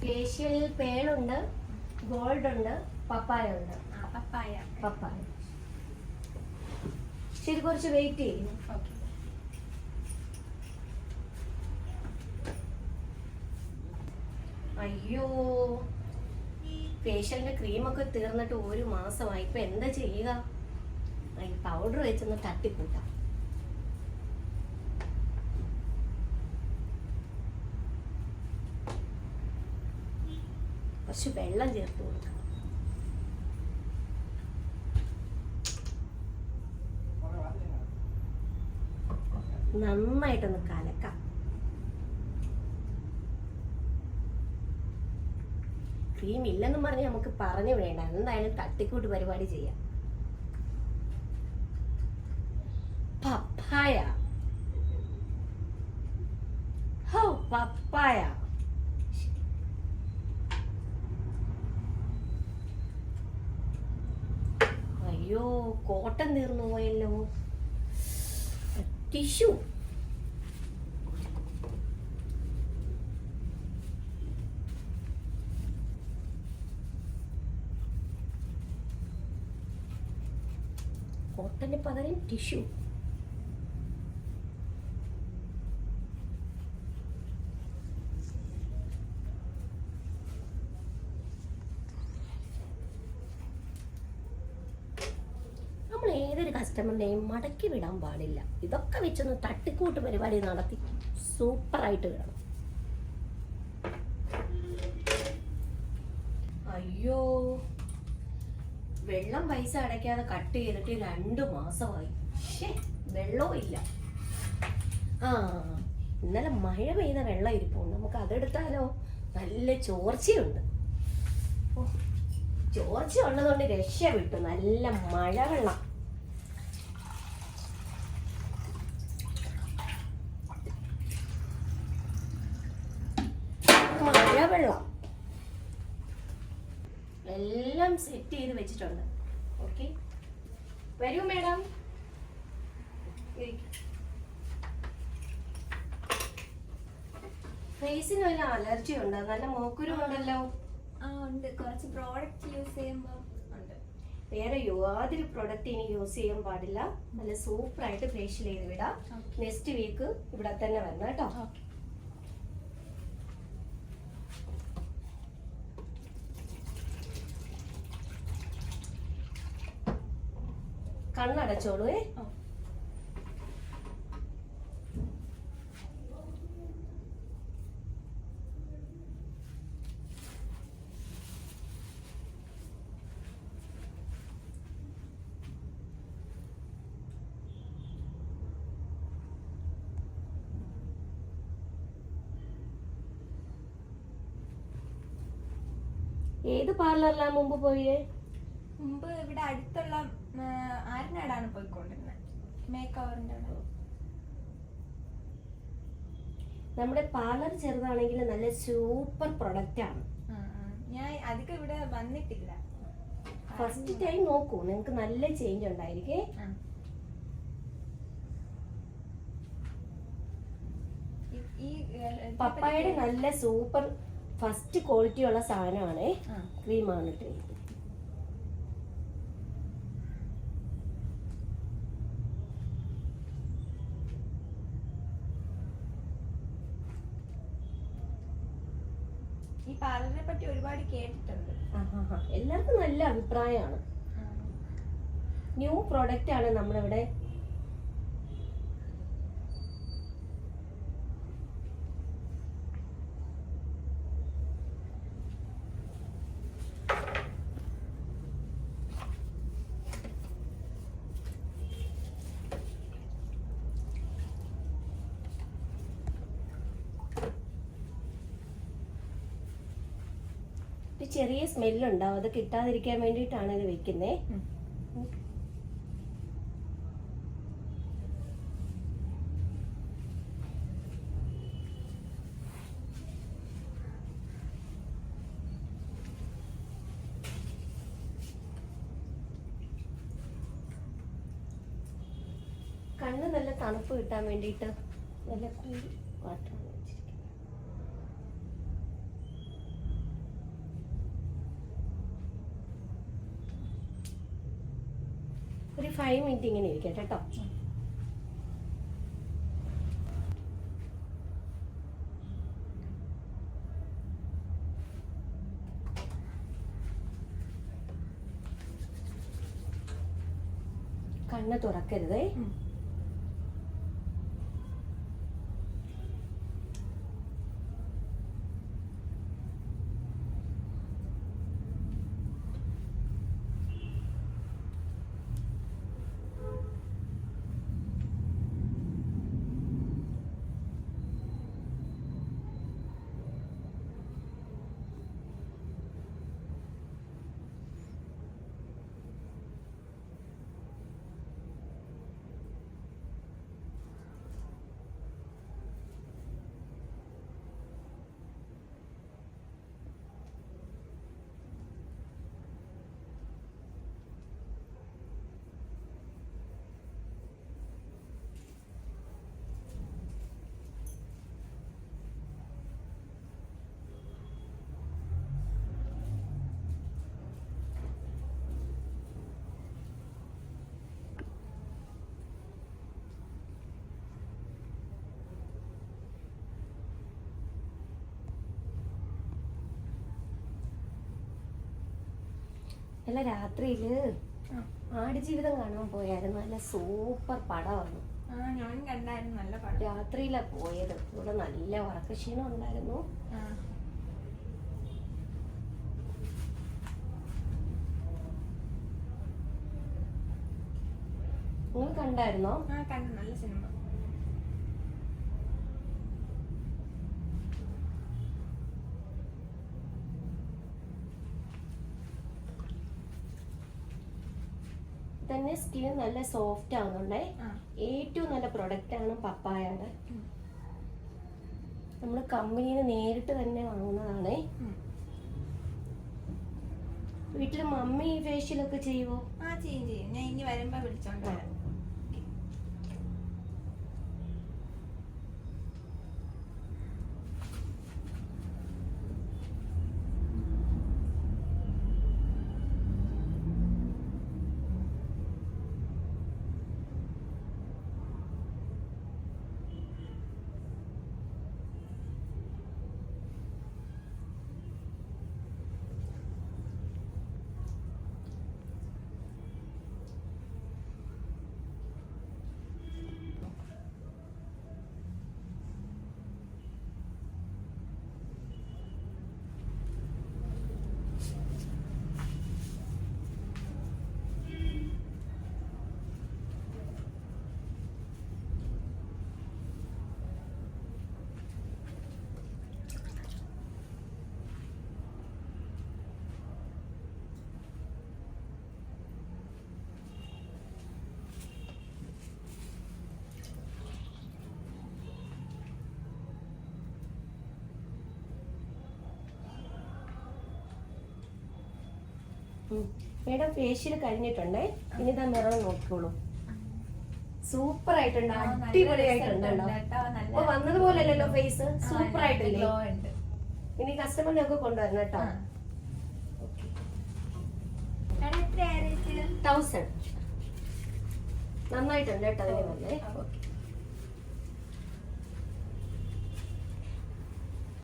Facial പേളുണ്ട് gold ഉണ്ട് പപ്പായ ഉണ്ട് പപ്പായ. പപ്പായ. ശരി കുറച്ച് വെയിറ്റ് ചെയ്യും. ഓക്കെ. അയ്യോ ഫേഷ്യലിന്റെ ക്രീമൊക്കെ തീർന്നിട്ട് ഒരു മാസമായി. ഇപ്പൊ എന്താ ചെയ്യുക? പൗഡർ വെച്ചൊന്ന് തട്ടിക്കൂട്ടാം. കുറച്ച് വെള്ളം ചേർത്ത് കൊടുക്കണം. നന്നായിട്ടൊന്ന് കലക്കാം. ക്രീം ഇല്ലെന്നും പറഞ്ഞ് നമുക്ക് പറഞ്ഞു വേണ്ട എന്തായാലും തട്ടിക്കൂട്ട് പരിപാടി ചെയ്യാം. പപ്പായ. ഹോ പപ്പായ. അയ്യോ കോട്ടൺ തീർന്നു പോയല്ലോ. ടിഷ്യൂ. കോട്ടന് പകരം ടിഷ്യൂ നമ്മൾ ഏതൊരു കസ്റ്റമറിനെയും മടക്കി വിടാൻ പാടില്ല. ഇതൊക്കെ വെച്ചൊന്ന് തട്ടിക്കൂട്ട് പരിപാടി നടത്തി സൂപ്പറായിട്ട് വിടണം അയ്യോ വെള്ളം പൈസ അടയ്ക്കാതെ കട്ട് ചെയ്തിട്ട് രണ്ട് മാസമായി. വെള്ളവും ഇല്ല. ആ ഇന്നലെ മഴ പെയ്ത വെള്ളം ഇരിപ്പുണ്ട്. നമുക്ക് അതെടുത്താലോ? നല്ല ചോർച്ചയുണ്ട്. ചോർച്ച ഉള്ളതുകൊണ്ട് രക്ഷ വിട്ടു. നല്ല മഴ വെള്ളം മഴ വെള്ളം എല്ലാം സെറ്റ് ചെയ്ത് വെച്ചിട്ടുണ്ട്. ഓക്കെ വരൂ മേഡം ഫേസിന് വല്ല അലർജി ഉണ്ടോ. നല്ല മൂക്കുരുണ്ടല്ലോ ആ ഉണ്ട്. കുറച്ച് പ്രോഡക്റ്റ് യൂസ് ചെയ്യുമ്പോൾ ഉണ്ട്. വേറെ യാതൊരു പ്രൊഡക്റ്റ് ഇനി യൂസ് ചെയ്യാൻ പാടില്ല. നല്ല സൂപ്പറായിട്ട് ഫേഷ്യൽ ചെയ്ത് വിടാം. നെക്സ്റ്റ് വീക്ക് ഇവിടെ തന്നെ വരണം കേട്ടോ. കണ്ണടച്ചോളൂ ഏ? ഏത് പാർലറിലാ മുമ്പ് പോയേ? അടുത്തുള്ള ആരനാടാണ് പോയിക്കൊണ്ടിരുന്നത് മേക്ക് ഓവറിന്റെ അവിടെ നമ്മുടെ പാർലർ ചെറുതാണെങ്കിൽ നല്ല സൂപ്പർ പ്രൊഡക്റ്റ് ആണ്. ഞാൻ അധികം ഇവിടെ വന്നിട്ടില്ല. ഫസ്റ്റ് ടൈം നോക്കൂ നിങ്ങൾക്ക് നല്ല ചേഞ്ച് ഉണ്ടായിരിക്കേ. പപ്പായുടെ നല്ല സൂപ്പർ ഫസ്റ്റ് ക്വാളിറ്റി ഉള്ള സാധനമാണ്. ക്രീമാണ് ഇട്ട് ഈ പാർലറിനെ പറ്റി ഒരുപാട് കേട്ടിട്ടുണ്ട്. എല്ലാവർക്കും നല്ല അഭിപ്രായമാണ്. ന്യൂ പ്രോഡക്റ്റ് ആണ് നമ്മളിവിടെ ഒരു ചെറിയ സ്മെല്ലുണ്ടാവും. അത് കിട്ടാതിരിക്കാൻ വേണ്ടിയിട്ടാണ് ഇത് വെക്കുന്നത് കണ്ണ് നല്ല തണുപ്പ് കിട്ടാൻ വേണ്ടിയിട്ട് നല്ല കൂടി വാട്ടറാണ്. ഫൈവ് മിനിറ്റ് ഇങ്ങനെ ഇരിക്കട്ടെ കേട്ടോ. കണ്ണ് തുറക്കരുതേ. അല്ല രാത്രിയിൽ ആ. ആടുജീവിതം കാണാൻ പോയായിരുന്നു. നല്ല സൂപ്പർ പടമാണ് ഞാൻ കണ്ടായിരുന്നു. നല്ല പടം. രാത്രിയിലാ പോയത്. ഇവിടെ നല്ല ഉറക്കക്ഷീണം ഉണ്ടായിരുന്നു. ആ. നിങ്ങൾ കണ്ടായിരുന്നോ? കണ്ടു. നല്ല സിനിമ. തന്നെ സ്കിൻ നല്ല സോഫ്റ്റ് ആവുന്നുണ്ടേ. ഏറ്റവും നല്ല പ്രൊഡക്റ്റ് ആണ് പപ്പായയുടെ നമ്മൾ നമ്മൾ കമ്പനിയിൽ നേരിട്ട് തന്നെ വാങ്ങുന്നതാണേ. വീട്ടിൽ വീട്ടിൽ മമ്മി ഫേഷ്യലൊക്കെ ചെയ്യുവോ? ആ ചെയ്യും ചെയ്യും. ഞാൻ ഇനി വരുമ്പോ വിളിച്ചോണ്ട് വരാം. മേഡം ഫേഷ്യൽ കഴിഞ്ഞിട്ടുണ്ടേ. ഇനി ഇതാ നിറം നോക്കിക്കോളൂ. സൂപ്പർ ആയിട്ടുണ്ട് അടിപൊളിയായിട്ടുണ്ട് അപ്പൊ വന്നതുപോലല്ലോ ഫേസ് സൂപ്പർ ആയിട്ടില്ലേ ഇനി കസ്റ്റമറിനൊക്കെ കൊണ്ടുവരണം കേട്ടോ? തൗസൻഡ് നന്നായിട്ടുണ്ട് കേട്ടോ അതിന് വന്നേ ഓക്കേ.